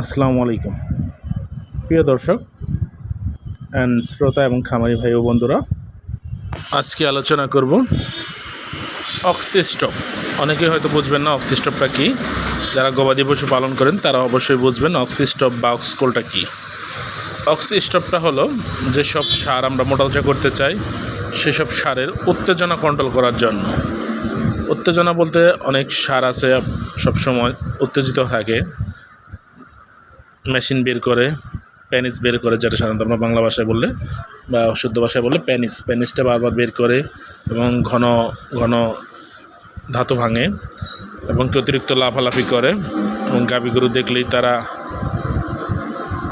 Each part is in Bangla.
আসসালামু আলাইকুম। প্রিয় দর্শক অ্যান্ড শ্রোতা এবং খামারি ভাই ও বন্ধুরা, আজকে আলোচনা করব অক্সিস্টপ অনেকে হয়তো বুঝবেন না অক্সিস্টপটা কী। যারা গবাদি পশু পালন করেন, তারা অবশ্যই বুঝবেন অক্সিস্টপ বা অক্সকোলটা কী। অক্সিস্টপটা হলো যেসব সার আমরা মোটাতাজা করতে চাই, সেসব সারের উত্তেজনা কন্ট্রোল করার জন্য। উত্তেজনা বলতে অনেক সার আছে, সবসময় উত্তেজিত থাকে। মেশিন বের করে প্যানিস বের করে, যেটা সাধারণত আমরা বাংলা ভাষায় বললে, বা শুদ্ধ ভাষায় বললে প্যানিস প্যানিসটা বারবার বের করে এবং ঘন ঘন ধাতু ভাঙে এবং কি অতিরিক্ত লাফালাফি করে এবং গাভী গরু দেখলেই তারা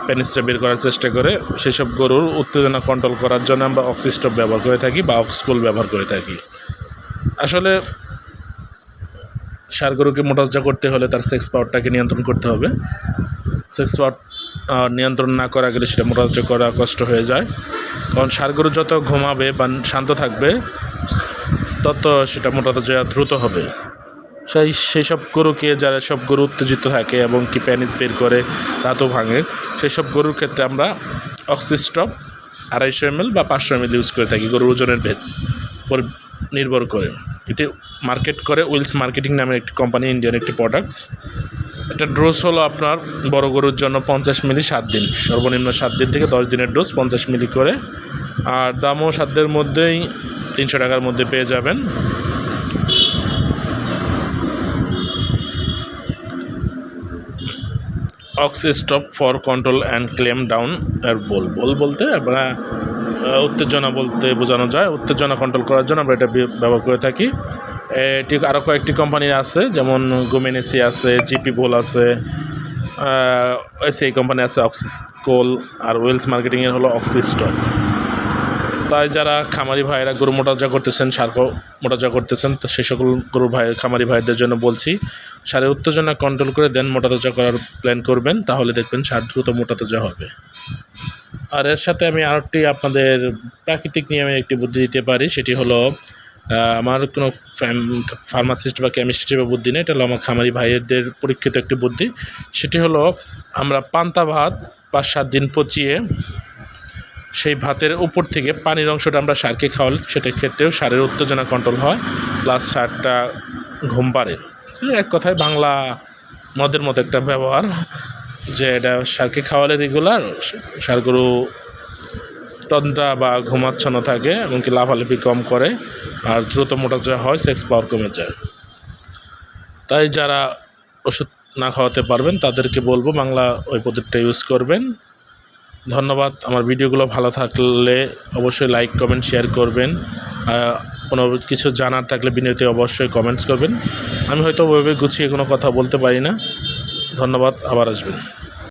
প্যানিসটা বের করার চেষ্টা করে। সেসব গরুর উত্তেজনা কন্ট্রোল করার জন্য আমরা অক্সিস্টপ ব্যবহার করে থাকি বা অক্সকুল ব্যবহার করে থাকি। আসলে সার গরুকে মোটাজা করতে হলে তার সেক্স পাওয়ারটাকে নিয়ন্ত্রণ করতে হবে। সেক্স পাওয়ার নিয়ন্ত্রণ না করা গেলে সেটা মোটাজা করা কষ্ট হয়ে যায়। কারণ সার গরু যত ঘুমাবে বা শান্ত থাকবে, তত সেটা মোটাতাজা দ্রুত হবে। সেই সেই সব গরুকে যারা, সব গরু উত্তেজিত থাকে এবং কি প্যানিস বের করে দাঁতও ভাঙে। সেই সব গরুর ক্ষেত্রে আমরা অক্সিস্টপ আড়াইশো এমএল বা পাঁচশো এমএল ইউজ করে থাকি, গরুর ওজনের ভেদ নির্ভর করে। এটি মার্কেট করে উইলস মার্কেটিং নামের একটি কোম্পানি, ইন্ডিয়ান একটি প্রোডাক্টস এটা ডোজ হলো আপনার বড় গরুর জন্য পঞ্চাশ মিলি সাত দিন। সর্বনিম্ন সাত দিন থেকে দশ দিনের ডোজ পঞ্চাশ মিলি করে। আর দামও সাধ্যের মধ্যেই তিনশো টাকার মধ্যে পেয়ে যাবেন। Ox stop for control and claim down এর বল। বল বলতে আমরা উত্তেজনা বলতে বোঝানো যায়। উত্তেজনা কন্ট্রোল করার জন্য আমরা এটা ব্যবহার করে থাকি। এটি আরও কয়েকটি কোম্পানির আছে, যেমন গোমেনেসি আছে জিপি বোল আছে সেই কোম্পানি আছে অক্সিস কোল আর ওয়েলস মার্কেটিংয়ের হলো অক্সিস্টপ তাই যারা খামারি ভাইয়েরা গরু মোটাজা করতেছেন, সার মোটাজা করতেছেন, তো সেই সকল গরু ভাই খামারি ভাইদের জন্য বলছি, সারের উত্তেজনা কন্ট্রোল করে দেন, মোটাতাজা করার প্ল্যান করবেন, তাহলে দেখবেন সার দ্রুত মোটাতাজা হবে। আর এর সাথে আমি আরেকটি আপনাদের প্রাকৃতিক নিয়মে একটি বুদ্ধি দিতে পারি, সেটি হলো আমার কোনো ফার্মাসিস্ট বা কেমিস্ট বা বুদ্ধি নেই, এটা হলো আমার খামারি ভাইয়েরদের পরীক্ষিত একটি বুদ্ধি। সেটি হলো, আমরা পান্তা ভাত পাঁচ সাত দিন পচিয়ে সেই ভাতের উপর থেকে পানির অংশটা আমরা সারকে খাওয়ালে সেটার ক্ষেত্রেও সারের উত্তেজনা কন্ট্রোল হয় প্লাস সারটা ঘুম পারে এক কথায় বাংলা মদের মতো একটা ব্যবহার, যে এটা সারকে খাওয়ালে রেগুলার সারগুলো তন্দ্রা বা ঘুমাচ্ছন্ন থাকে এমনকি লাফালাফি কম করে, আর দ্রুত মোটা যা হয় সেক্স পাওয়ার কমে যায়। তাই যারা ওষুধ না খাওয়াতে পারবেন, তাদেরকে বলব বাংলা ওই পদ্ধতিটা ইউজ করবেন। ধন্যবাদ, আমার ভিডিওগুলো ভালো থাকলে অবশ্যই লাইক কমেন্ট শেয়ার করবেন। কোনো কিছু জানার থাকলে বিনতি অবশ্যই কমেন্টস করবেন। আমি হয়তো ওইভাবে গুছিয়ে কোনো কথা বলতে পারি না। ধন্যবাদ, আবার আসবেন।